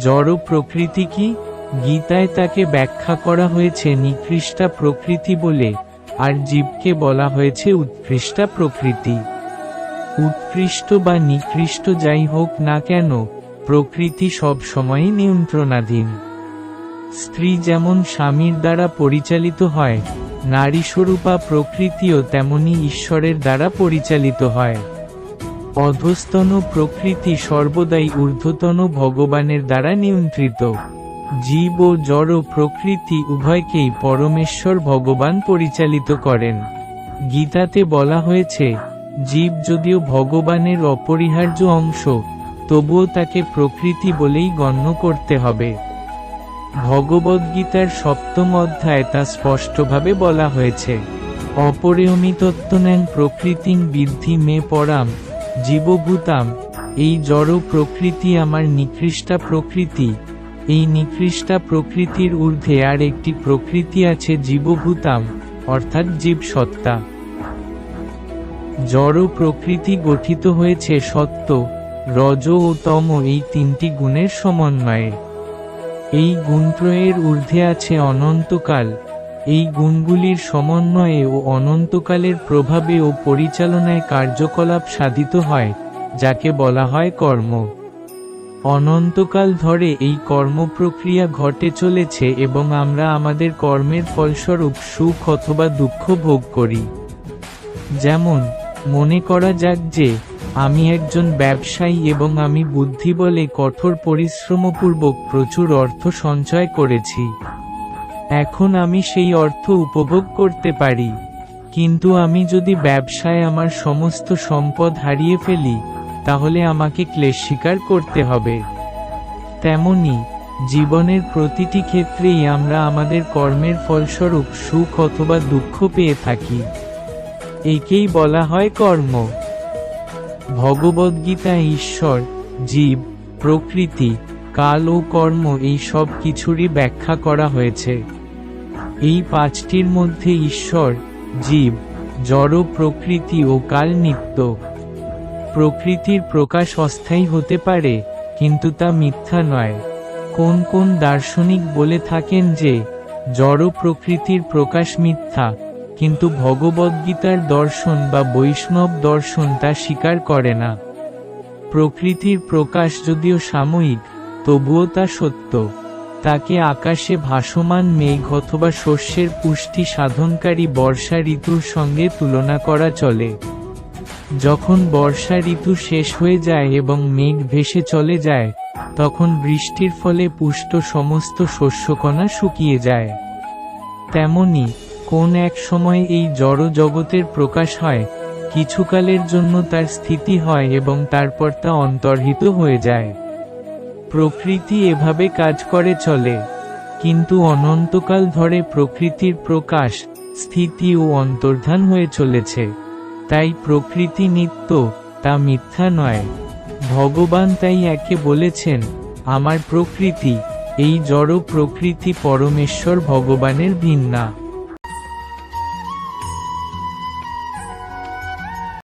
জড় প্রকৃতি কি? গীতায় তাকে ব্যাখ্যা করা হয়েছে নিকৃষ্টা প্রকৃতি বলে, আর জীবকে বলা হয়েছে উৎকৃষ্টা প্রকৃতি। উৎকৃষ্ট বা নিকৃষ্ট যাই হোক না কেন, প্রকৃতি সব সময়ই নিয়ন্ত্রণাধীন। স্ত্রী যেমন স্বামীর দ্বারা পরিচালিত হয় নারী স্বরূপা প্রকৃতিও তেমনি ঈশ্বরের দ্বারা পরিচালিত হয়। অধস্তন প্রকৃতি সর্বদাই ঊর্ধ্বতন ভগবানের দ্বারা নিয়ন্ত্রিত। জীব ও জড় প্রকৃতি উভয়কেই পরমেশ্বর ভগবান পরিচালিত করেন। গীতাতে বলা হয়েছে, জীব যদিও ভগবানের অপরিহার্য অংশ, তবুও তাকে প্রকৃতি বলেই গণ্য করতে হবে। ভগবদ্গীতার সপ্তম অধ্যায় তা স্পষ্টভাবে বলা হয়েছে অপরিয়মিতত্বনেন প্রকৃতিং বৃদ্ধি মে পরাম। জীবভূতাম, এই জড় প্রকৃতি আমার নিকৃষ্টা প্রকৃতি, এই নিকৃষ্টা প্রকৃতির ঊর্ধ্বে আর একটি প্রকৃতি আছে জীবভূতাম, অর্থাৎ জীবসত্তা। জড় প্রকৃতি গঠিত হয়েছে সত্য, রজ ও তম এই তিনটি গুণের সমন্বয়ে। এই গুণত্রয়ের ঊর্ধ্বে আছে অনন্তকাল এই গুণগুলির সমন্বয়ে ও অনন্তকালের প্রভাবে ও পরিচালনায় কার্যকলাপ সাধিত হয়, যাকে বলা হয় কর্ম। অনন্তকাল ধরে এই কর্মপ্রক্রিয়া ঘটে চলেছে এবং আমরা আমাদের কর্মের ফলস্বরূপ সুখ অথবা দুঃখ ভোগ করি। যেমন, মনে করা যাক যে, আমি একজন ব্যবসায়ী এবং আমি বুদ্ধি বলে কঠোর পরিশ্রমপূর্বক প্রচুর অর্থ সঞ্চয় করেছি। এখন আমি সেই অর্থ উপভোগ করতে পারি। কিন্তু আমি যদি ব্যবসায় আমার সমস্ত সম্পদ হারিয়ে ফেলি, তাহলে আমাকে ক্লেশ স্বীকার করতে হবে। তেমনি, জীবনের প্রতিটি ক্ষেত্রেই আমরা আমাদের কর্মের ফলস্বরূপ সুখ অথবা দুঃখ পেয়ে থাকি। একেই বলা হয় কর্ম। ভগবদ্গীতা, ঈশ্বর, জীব, প্রকৃতি, কাল ও কর্ম এই সব কিছুরই ব্যাখ্যা করা হয়েছে। এই পাঁচটির মধ্যে ঈশ্বর, জীব, জড়, প্রকৃতি ও কাল নিত্য। প্রকৃতির প্রকাশ অস্থায়ী হতে পারে, কিন্তু তা মিথ্যা নয়। কোন কোন দার্শনিক বলে থাকেন যে, জড় প্রকৃতির প্রকাশ মিথ্যা, কিন্তু ভগবদ্গীতার দর্শন বা বৈষ্ণব দর্শন তা স্বীকার করে না। প্রকৃতির প্রকাশ যদিও সাময়িক, তবুও তা সত্য। তাকে আকাশে ভাসমান মেঘ অথবা শস্যের পুষ্টি সাধনকারী বর্ষা ঋতুর সঙ্গে তুলনা করা চলে। যখন বর্ষা ঋতু শেষ হয়ে যায় এবং মেঘ ভেসে চলে যায়, তখন বৃষ্টির ফলে পুষ্ট সমস্ত শস্যকণা শুকিয়ে যায়। তেমনি, কোন এক সময় এই জড় জগতের প্রকাশ হয়, কিছুকালের জন্য তার স্থিতি হয় এবং তারপর তা অন্তর্হিত হয়ে যায়। প্রকৃতি এভাবে কাজ করে চলে। কিন্তু অনন্তকাল ধরে প্রকৃতির প্রকাশ, স্থিতি ও অন্তর্ধান হয়ে চলেছে। তাই প্রকৃতি নিত্য, তা মিথ্যা নয়। ভগবান তাই একে বলেছেন, আমার প্রকৃতি, এই জড় প্রকৃতি পরমেশ্বর ভগবানের ভিন্না